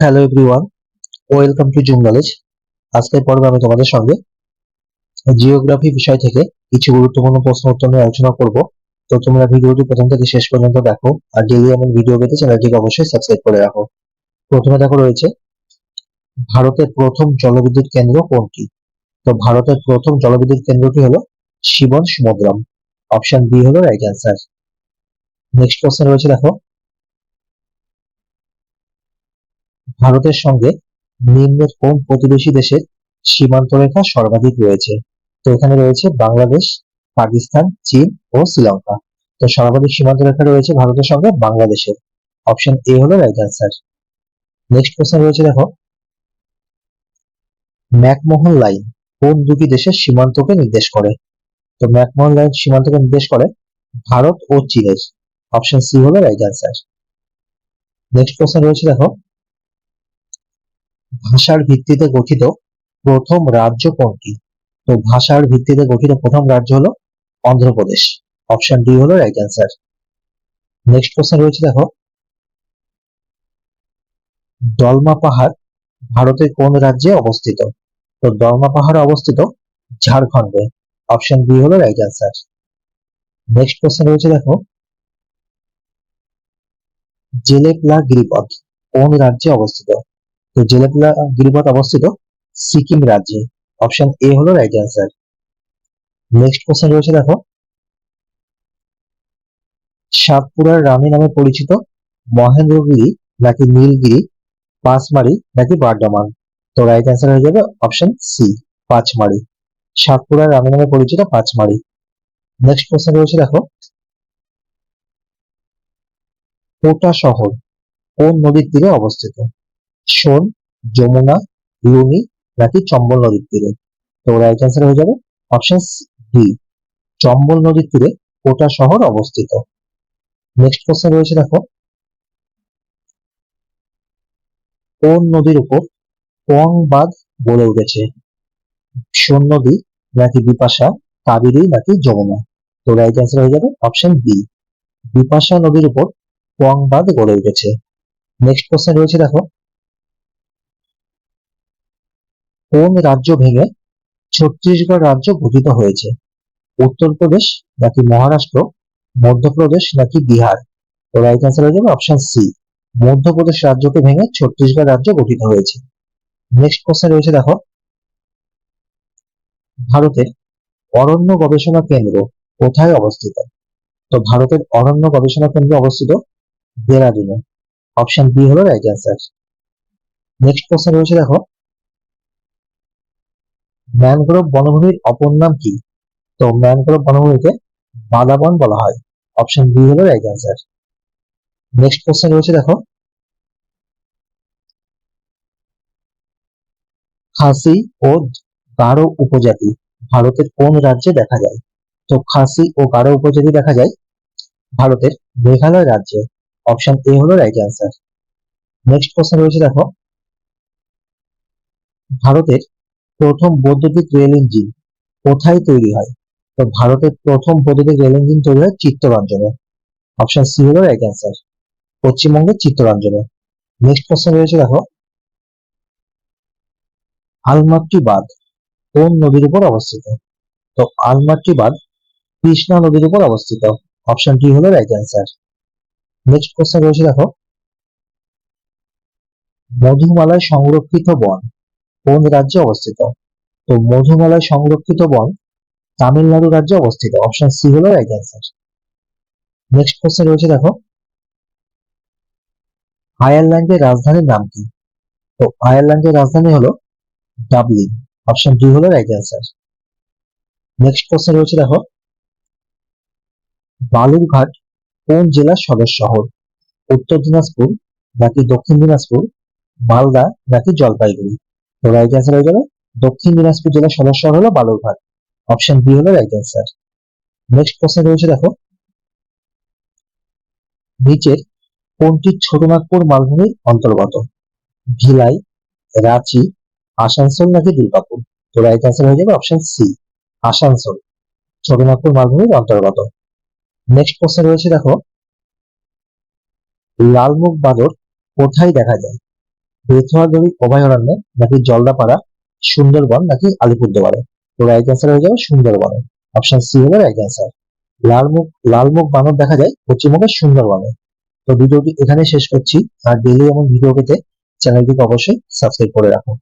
Hello everyone welcome to Zoom Knowledge আজকের পর্বে আমি তোমাদের সঙ্গে জিওগ্রাফি বিষয় থেকে কিছু গুরুত্বপূর্ণ প্রশ্ন উত্তর নিয়ে আলোচনা করব। তো তোমরা ভিডিওটি প্রথম থেকে শেষ পর্যন্ত দেখো আর ডেইলি এমন ভিডিও পেতে চ্যানেলটিকে অবশ্যই সাবস্ক্রাইব করে রাখো। প্রথমে দেখো রয়েছে, ভারতের প্রথম জলবিদ্যুৎ কেন্দ্র কোনটি? তো ভারতের প্রথম জলবিদ্যুৎ কেন্দ্রটি হলো শিবন সমুদ্রম। অপশন বি হলো রাইট অ্যান্সার নেক্সট কোশ্চেন রয়েছে দেখো ভারতের সঙ্গে নিম্নের কোন প্রতিবেশী দেশের সীমান্ত রেখা সর্বাধিক রয়েছে? তো এখানে রয়েছে বাংলাদেশ, পাকিস্তান, চীন ও শ্রীলঙ্কা। তো সর্বাধিক সীমান্ত রেখা রয়েছে ভারতের সঙ্গে বাংলাদেশের। অপশন এ হলো রাইট অ্যান্সার নেক্সট কোশ্চেন রয়েছে দেখো। ম্যাকমোহন লাইন কোন দুটি দেশের সীমান্তকে নির্দেশ করে? তো ম্যাকমোহন লাইন সীমান্তকে নির্দেশ করে ভারত ও চীনের। অপশন সি হলো রাইট অ্যান্সার নেক্সট কোশ্চেন রয়েছে দেখো। ভাষার ভিত্তিতে গঠিত প্রথম রাজ্য কোনটি? তো ভাষার ভিত্তিতে গঠিত প্রথম রাজ্য হলো অন্ধ্রপ্রদেশ। অপশন ডি হলো রাইট অ্যান্সার নেক্সট কোশ্চেন রয়েছে দেখো। দলমা পাহাড় ভারতের কোন রাজ্যে অবস্থিত? তো দলমা পাহাড় অবস্থিত ঝাড়খণ্ডে। অপশন বি হলো রাইট অ্যান্সার নেক্সট কোশ্চেন রয়েছে দেখো। জেলেপলা গিরিপথ কোন রাজ্যে অবস্থিত? তো গিরিপথ অবস্থিত সিকিম রাজ্যে। অপশন এ হলো রাইট অ্যান্সার নেক্সট কোশ্চেন রয়েছে দেখো। সাতপুরার রানী নামে পরিচিত মহেন্দ্রগিরি নাকি নীলগিরি পাঁচমারি নাকি বার্ডামান তো রাইট অ্যান্সার হয়ে যাবে অপশন সি পাঁচমারি। সাতপুরার রানী নামে পরিচিত পাঁচমারি। নেক্সট কোশ্চেন রয়েছে দেখো। কোটা শহর কোন নদীর তীরে অবস্থিত? সোন যমুনা লুনি নাকি চম্বল নদীর তীরে? তো রাইট অ্যান্সার হয়ে যাবে অপশন বি চম্বল নদীর তীরে কোটা শহর অবস্থিত। নেক্সট কোশ্চেন রয়েছে দেখো। কোন নদীর উপর পোয়াং বাঁধ গড়ে উঠেছে? সোন নদী নাকি বিপাশা, কাবেরী নাকি যমুনা? তো রাইট অ্যান্সার হয়ে যাবে অপশন বি বিপাশা নদীর উপর পোয়াং বাঁধ গড়ে উঠেছে। নেক্সট কোশ্চেন রয়েছে দেখো। কোন রাজ্য ভেঙে ছত্তিশগড় রাজ্য গঠিত হয়েছে? উত্তরপ্রদেশ নাকি মহারাষ্ট্র, মধ্যপ্রদেশ নাকি বিহার? তো রাইট অ্যান্সার হয়ে যাবে অপশন সি মধ্যপ্রদেশ রাজ্যকে ভেঙে ছত্তিশগড় রাজ্য গঠিত হয়েছে। নেক্সট কোশ্চেন রয়েছে দেখো। ভারতের অরণ্য গবেষণা কেন্দ্র কোথায় অবস্থিত? তো ভারতের অরণ্য গবেষণা কেন্দ্র অবস্থিত দেরাদুনে। অপশন বি হলো রাইট অ্যান্সার নেক্সট কোশ্চেন রয়েছে দেখো। ম্যানগ্রোভ বনভূমির অপর নাম কি? তো ম্যানগ্রোভ বনভূমিকে বাদাবন বলা হয়। অপশন বি হলো রাইট অ্যান্সার। নেক্সট কোশ্চেন রয়েছে, দেখো। খাসি ও গারো উপজাতি ভারতের কোন রাজ্যে দেখা যায়? তো খাসি ও গারো উপজাতি দেখা যায় ভারতের মেঘালয় রাজ্যে। অপশন এ হলো রাইট অ্যান্সার। নেক্সট কোশ্চেন রয়েছে, দেখো। ভারতের প্রথম বৈদ্যুতিক রেল ইঞ্জিন কোথায় তৈরি হয়? তো ভারতের প্রথম বৈদ্যুতিক রেল ইঞ্জিন তৈরি হয় চিত্তরঞ্জনে। অপশন সি হলো রাইট অ্যান্সার পশ্চিমবঙ্গের চিত্তরঞ্জনে। নেক্সট কোশ্চেন রয়েছে, দেখো। আলমাট্টি বাঁধ কোন নদীর উপর অবস্থিত? তো আলমাট্টি বাঁধ কৃষ্ণা নদীর উপর অবস্থিত। অপশন টি হলো রাইট অ্যান্সার নেক্সট কোশ্চেন রয়েছে, দেখো। মধুমালায় সংরক্ষিত বন কোন রাজ্যে অবস্থিত। তো মধুমালায় সংরক্ষিত বন তামিলনাড়ু রাজ্যে অবস্থিত। অপশন সি হলো রাইট অ্যান্সার নেক্সট কোশ্চেন রয়েছে দেখো। আয়ারল্যান্ডের রাজধানীর নাম কি? তো আয়ারল্যান্ডের রাজধানী হলো ডাবলিন। অপশন ডি হলো রাইট অ্যান্সার নেক্সট কোশ্চেন রয়েছে দেখো। বালুরঘাট কোন জেলার সদর শহর? উত্তর দিনাজপুর নাকি দক্ষিণ দিনাজপুর? মালদা নাকি জলপাইগুড়ি? রাইট অ্যান্সার হয়ে যাবে দক্ষিণ দিনাজপুর জেলার সদর শহর হলো বালুরঘাট। অপশন বি হলো রাইট অ্যান্সার নেক্সট কোশ্চেন রয়েছে দেখো। নিচের কোনটি ছোটনাগপুর মালভূমির অন্তর্গত? ভিলাই, রাঁচি, আসানসোল নাকি দুর্গাপুর? তো রাইট অ্যান্সার হয়ে যাবে অপশন সি আসানসোল। ছোটনাগপুর মালভূমির অন্তর্গত। নেক্সট কোশ্চেন রয়েছে দেখো। লালমুখ বাদর কোথায় দেখা যায়? বেথুয়াগড়ি, অভয়ারণ্যে, নাকি জলদাপাড়া, সুন্দরবন, নাকি আলিপুরদুয়ারে? তো রাইট অ্যান্সার হয়ে যাবে সুন্দরবনে। অপশন সি হলো রাইট অ্যান্সার লালমুখ লালমুখ বানর দেখা যায় পশ্চিমবঙ্গের সুন্দরবনে। তো ভিডিওটি এখানে শেষ করছি। আর ডেলি এমন ভিডিও পেতে চ্যানেলটিকে অবশ্যই সাবস্ক্রাইব করে রাখুন।